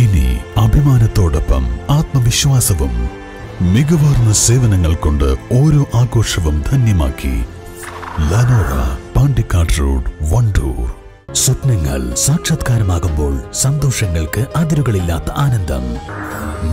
ഇനി അഭിമാനത്തോടൊപ്പം ആത്മവിശ്വാസവും മികവാർന്ന സേവനങ്ങൾ കൊണ്ട് ഓരോ ആഘോഷവും ധന്യമാക്കി ലനോറ പാണ്ടിക്കാട് റോഡ് വണ്ടൂർ. സ്വപ്നങ്ങൾ സാക്ഷാത്കാരമാകുമ്പോൾ സന്തോഷങ്ങൾക്ക് അതിരുകളില്ലാത്ത ആനന്ദം.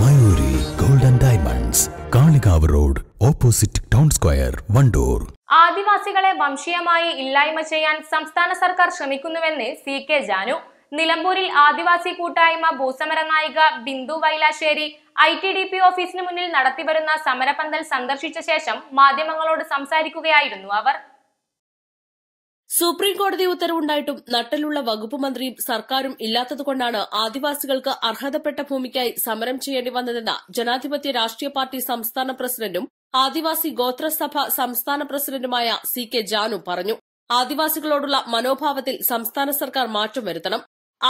Mayuri golden diamonds Kalikavu road opposite town square Wandoor. ആദിവാസികളെ വംശീയമായി ഇല്ലായ്മ ചെയ്യാൻ സംസ്ഥാന സർക്കാർ ശ്രമിക്കുന്നുവെന്ന് സി കെ ജാനു. നിലമ്പൂരിൽ ആദിവാസി കൂട്ടായ്മ ഭൂസമര നായിക Bindu Vailassery I T D P ഓഫീസിന് മുന്നിൽ നടത്തിവരുന്ന സമരപന്തൽ സന്ദർശിച്ച ശേഷം മാധ്യമങ്ങളോട് സംസാരിക്കുകയായിരുന്നു അവർ. സുപ്രീം കോടതി ഉത്തരവുണ്ടായിട്ടും നട്ടലുള്ള വകുപ്പ് മന്ത്രിയും സർക്കാരും ഇല്ലാത്തതുകൊണ്ടാണ് ആദിവാസികൾക്ക് അർഹതപ്പെട്ട ഭൂമിക്കായി സമരം ചെയ്യേണ്ടി വന്നതെന്ന് ജനാധിപത്യ രാഷ്ട്രീയ പാർട്ടി സംസ്ഥാന പ്രസിഡന്റും ആദിവാസി ഗോത്രസഭ സംസ്ഥാന പ്രസിഡന്റുമായ സി കെ ജാനു പറഞ്ഞു. ആദിവാസികളോടുള്ള മനോഭാവത്തിൽ സംസ്ഥാന സർക്കാർ മാറ്റം വരുത്തണം.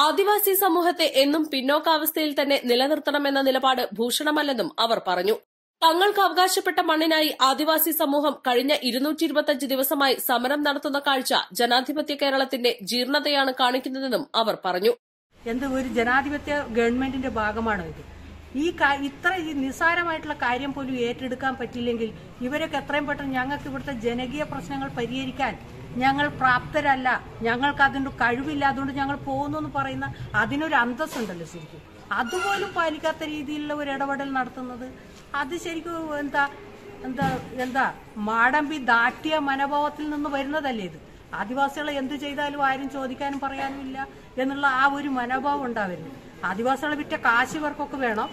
ആദിവാസി സമൂഹത്തെ എന്നും പിന്നോക്കാവസ്ഥയിൽ തന്നെ നിലനിർത്തണമെന്ന നിലപാട് ഭൂഷണമല്ലെന്നും അവർ പറഞ്ഞു. തങ്ങൾക്ക് അവകാശപ്പെട്ട മണ്ണിനായി ആദിവാസി സമൂഹം കഴിഞ്ഞ ഇരുന്നൂറ്റി ഇരുപത്തിയഞ്ച് ദിവസമായി സമരം നടത്തുന്ന കാഴ്ച ജനാധിപത്യ കേരളത്തിന്റെ ജീർണതയാണ് കാണിക്കുന്നതെന്നും അവർ പറഞ്ഞു. എന്ത് ഒരു ജനാധിപത്യ ഗവൺമെന്റിന്റെ ഭാഗമാണ് ഇത്? ഈ ഇത്ര നിസ്സാരമായിട്ടുള്ള കാര്യം പോലും ഏറ്റെടുക്കാൻ പറ്റില്ലെങ്കിൽ ഇവരൊക്കെ എത്രയും പെട്ടെന്ന് ഞങ്ങൾക്ക് ഇവിടുത്തെ ജനകീയ പ്രശ്നങ്ങൾ പരിഹരിക്കാൻ ഞങ്ങൾ പ്രാപ്തരല്ല. ഞങ്ങൾക്ക് അതിന്റെ കഴിവില്ല. അതുകൊണ്ട് ഞങ്ങൾ പോകുന്നു എന്ന് പറയുന്ന അതിനൊരു അന്തസ്സുണ്ടല്ലോ ശരിക്കും. അതുപോലും പാലിക്കാത്ത രീതിയിലുള്ള ഒരു ഇടപെടൽ നടത്തുന്നത് അത് ശരിക്കും എന്താ എന്താ എന്താ മാടമ്പി ദാട്ടിയ മനോഭാവത്തിൽ നിന്ന് വരുന്നതല്ലേ ഇത്. ആദിവാസികളെ എന്ത് ചെയ്താലും ആരും ചോദിക്കാനും പറയാനും ഇല്ല എന്നുള്ള ആ ഒരു മനോഭാവം ഉണ്ടാവരുത്. ആദിവാസികളെ വിറ്റ കാശ് ഇവർക്കൊക്കെ വേണം.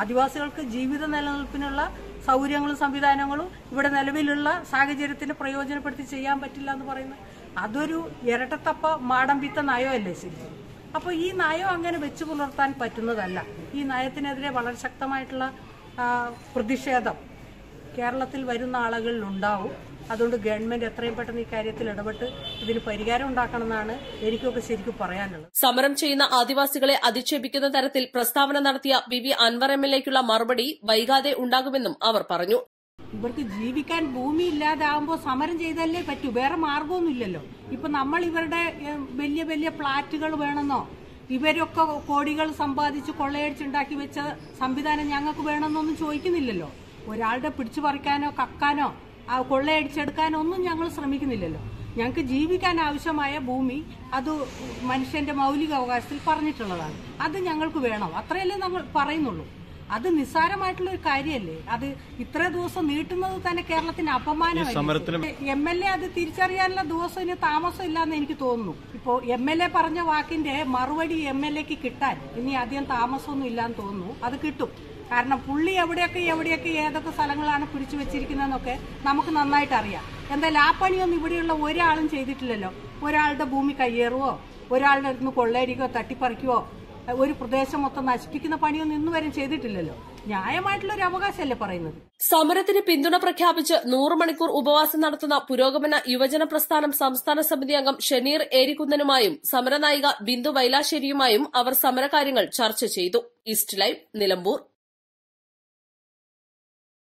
ആദിവാസികൾക്ക് ജീവിത നിലനിൽപ്പിനുള്ള സൗകര്യങ്ങളും സംവിധാനങ്ങളും ഇവിടെ നിലവിലുള്ള സാഹചര്യത്തിന് പ്രയോജനപ്പെടുത്തി ചെയ്യാൻ പറ്റില്ല എന്ന് പറയുന്നത് അതൊരു ഇരട്ടത്തപ്പ മാടമ്പിത്ത നയമല്ലേ ശരിക്കും അപ്പോൾ ഈ നയം അങ്ങനെ വെച്ചു പുലർത്താൻ പറ്റുന്നതല്ല. ഈ നയത്തിനെതിരെ വളരെ ശക്തമായിട്ടുള്ള പ്രതിഷേധം കേരളത്തിൽ വരുന്ന ആളുകളിൽ ഉണ്ടാവും. അതുകൊണ്ട് ഗവൺമെന്റ് എത്രയും പെട്ടെന്ന് ഈ കാര്യത്തിൽ ഇടപെട്ട് ഇതിന് പരിഹാരം ഉണ്ടാക്കണമെന്നാണ് എനിക്കൊക്കെ ശരിക്കും പറയാനുള്ളത്. സമരം ചെയ്യുന്ന ആദിവാസികളെ അധിക്ഷേപിക്കുന്ന തരത്തിൽ പ്രസ്താവന നടത്തിയ V V Anvar M L എക്കുള്ള മറുപടി വൈകാതെ ഉണ്ടാകുമെന്നും അവർ പറഞ്ഞു. ഇവർക്ക് ജീവിക്കാൻ ഭൂമി ഇല്ലാതാവുമ്പോൾ സമരം ചെയ്തല്ലേ പറ്റൂ. വേറെ മാർഗമൊന്നുമില്ലല്ലോ ഇപ്പൊ നമ്മൾ ഇവരുടെ വലിയ വലിയ ഫ്ളാറ്റുകൾ വേണമെന്നോ ഇവരൊക്കെ കോടികൾ സമ്പാദിച്ച് കൊള്ളയടിച്ചുണ്ടാക്കി വെച്ച സംവിധാനം ഞങ്ങൾക്ക് വേണമെന്നൊന്നും ചോദിക്കുന്നില്ലല്ലോ. ഒരാളുടെ പിടിച്ചു പറിക്കാനോ കക്കാനോ ആ കൊള്ളയടിച്ചെടുക്കാനോ ഒന്നും ഞങ്ങൾ ശ്രമിക്കുന്നില്ലല്ലോ. ഞങ്ങൾക്ക് ജീവിക്കാൻ ആവശ്യമായ ഭൂമി അത് മനുഷ്യന്റെ മൗലിക അവകാശത്തിൽ പറഞ്ഞിട്ടുള്ളതാണ്. അത് ഞങ്ങൾക്ക് വേണം. അത്രയല്ലേ നമ്മൾ പറയുന്നുള്ളൂ. അത് നിസ്സാരമായിട്ടുള്ള ഒരു കാര്യമല്ലേ അത് ഇത്ര ദിവസം നീട്ടുന്നത് തന്നെ കേരളത്തിന് അപമാനമായിരുന്നു എം എൽ എ അത് തിരിച്ചറിയാനുള്ള ദിവസം ഇനി താമസം ഇല്ലാന്ന് എനിക്ക് തോന്നുന്നു. ഇപ്പോ എം എൽ എ പറഞ്ഞ വാക്കിന്റെ മറുപടി എം എൽ എക്ക് കിട്ടാൻ ഇനി അധികം താമസമൊന്നും ഇല്ലാന്ന് തോന്നുന്നു. അത് കിട്ടും. കാരണം പുള്ളി എവിടെയൊക്കെ എവിടെയൊക്കെ ഏതൊക്കെ സ്ഥലങ്ങളാണ് പിടിച്ചു വെച്ചിരിക്കുന്നതെന്നൊക്കെ നമുക്ക് നന്നായിട്ട് അറിയാം. എന്തായാലും ആ പണിയൊന്നും ഇവിടെയുള്ള ഒരാളും ചെയ്തിട്ടില്ലല്ലോ. ഒരാളുടെ ഭൂമി കയ്യേറുവോ? ഒരാളുടെ അടുത്ത് കൊള്ളയടിക്കോ തട്ടിപ്പറിക്കുവോ ഒരു പ്രദേശം മൊത്തം നശിപ്പിക്കുന്ന പണിയൊന്നും ഇന്നു വരെ ചെയ്തിട്ടില്ലല്ലോ. ന്യായമായിട്ടുള്ള ഒരു അവകാശമല്ലേ പറയുന്നത്. സമരത്തിന് പിന്തുണ പ്രഖ്യാപിച്ച് നൂറ് മണിക്കൂർ ഉപവാസം നടത്തുന്ന പുരോഗമന യുവജന പ്രസ്ഥാനം സംസ്ഥാന സമിതി അംഗം ഷെനീർ ഏരിക്കുന്നനുമായും സമരനായിക ബിന്ദു വൈലാശ്ശേരിയുമായും അവർ സമരകാര്യങ്ങൾ ചർച്ച ചെയ്തു. East live Nilambur.